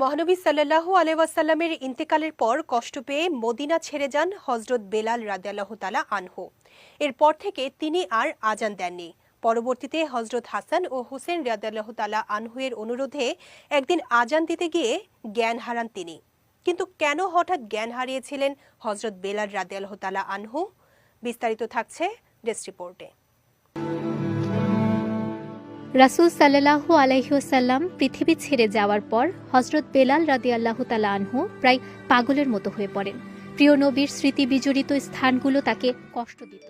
মহানবী সাল্লাল্লাহু আলাইসাল্লামের ইন্তেকালের পর কষ্ট পেয়ে মদিনা ছেড়ে যান হজরত বেলাল রাদিয়াল্লাহু তালা আনহু। এরপর থেকে তিনি আর আজান দেননি। পরবর্তীতে হজরত হাসান ও হুসেন রাদিয়াল্লাহু তালা আনহুয়ের অনুরোধে একদিন আজান দিতে গিয়ে জ্ঞান হারান তিনি। কিন্তু কেন হঠাৎ জ্ঞান হারিয়েছিলেন হজরত বেলাল রাদিয়াল্লাহু তালা আনহু? বিস্তারিত থাকছে ডেস্ক রিপোর্টে। রাসুল সাল্লাহু আলাইসাল্লাম পৃথিবী ছেড়ে যাওয়ার পর হজরত বেলাল রাদি আল্লাহ তালা আনহু প্রায় পাগলের মতো হয়ে পড়েন। প্রিয় নবীর স্মৃতি বিজড়িত স্থানগুলো তাকে কষ্ট দিত।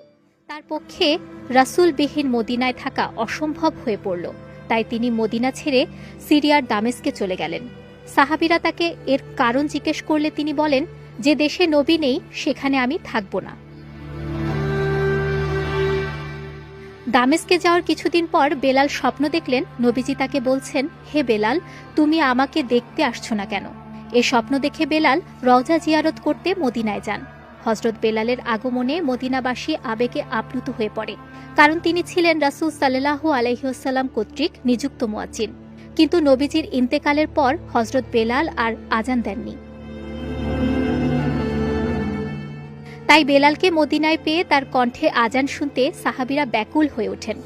তার পক্ষে রাসুলবিহীন মদিনায় থাকা অসম্ভব হয়ে পড়ল। তাই তিনি মদিনা ছেড়ে সিরিয়ার দামেস্কে চলে গেলেন। সাহাবিরা তাকে এর কারণ জিজ্ঞেস করলে তিনি বলেন, যে দেশে নবী নেই, সেখানে আমি থাকব না। দামেস্কে যাওয়ার কিছুদিন পর বেলাল স্বপ্ন দেখলেন, নবীজি তাকে বলছেন, হে বেলাল, তুমি আমাকে দেখতে আসছো না কেন? এ স্বপ্ন দেখে বেলাল রওজা জিয়ারত করতে মদিনায় যান। হজরত বেলালের আগমনে মদিনাবাসী আবেগে আপ্লুত হয়ে পড়ে, কারণ তিনি ছিলেন রাসুল সাল্লাহু আলহিউসাল্লাম কর্তৃক নিযুক্ত মোয়াজ্জিন। কিন্তু নবীজির ইন্তেকালের পর হজরত বেলাল আর আজান দেননি। তাই বেলালকে মদিনায় পেয়ে তার কণ্ঠে আজান শুনতে সাহাবিরা ব্যাকুল হয়ে ওঠেন।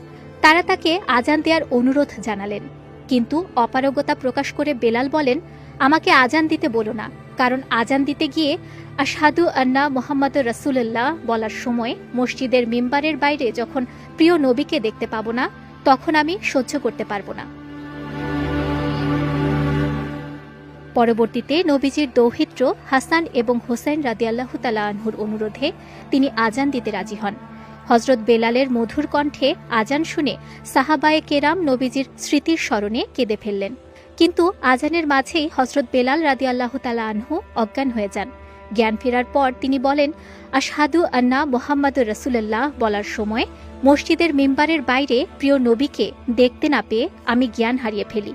তারা তাকে আজান দেওয়ার অনুরোধ জানালেন। কিন্তু অপারগতা প্রকাশ করে বেলাল বলেন, আমাকে আজান দিতে বলো না, কারণ আজান দিতে গিয়ে আশহাদু আন্না মোহাম্মদ রসুল্লাহ বলার সময় মসজিদের মিম্বারের বাইরে যখন প্রিয় নবীকে দেখতে পাবো না, তখন আমি সহ্য করতে পারব না। পরবর্তীতে নবীজির দৌহিত্র হাসান এবং হোসেন রাদিয়াল্লাহু তালা আনহুর অনুরোধে তিনি আজান দিতে রাজি হন। হজরত বেলালের মধুর কণ্ঠে আজান শুনে সাহাবায়ে কেরাম নবীজির স্মৃতির স্মরণে কেঁদে ফেললেন। কিন্তু আজানের মাঝেই হজরত বেলাল রাদিয়াল্লাহু তালা আনহু অজ্ঞান হয়ে যান। জ্ঞান ফেরার পর তিনি বলেন, আশহাদু আন্না মোহাম্মদ রসুল্লাহ বলার সময়, মসজিদের মেম্বারের বাইরে প্রিয় নবীকে দেখতে না পেয়ে আমি জ্ঞান হারিয়ে ফেলি।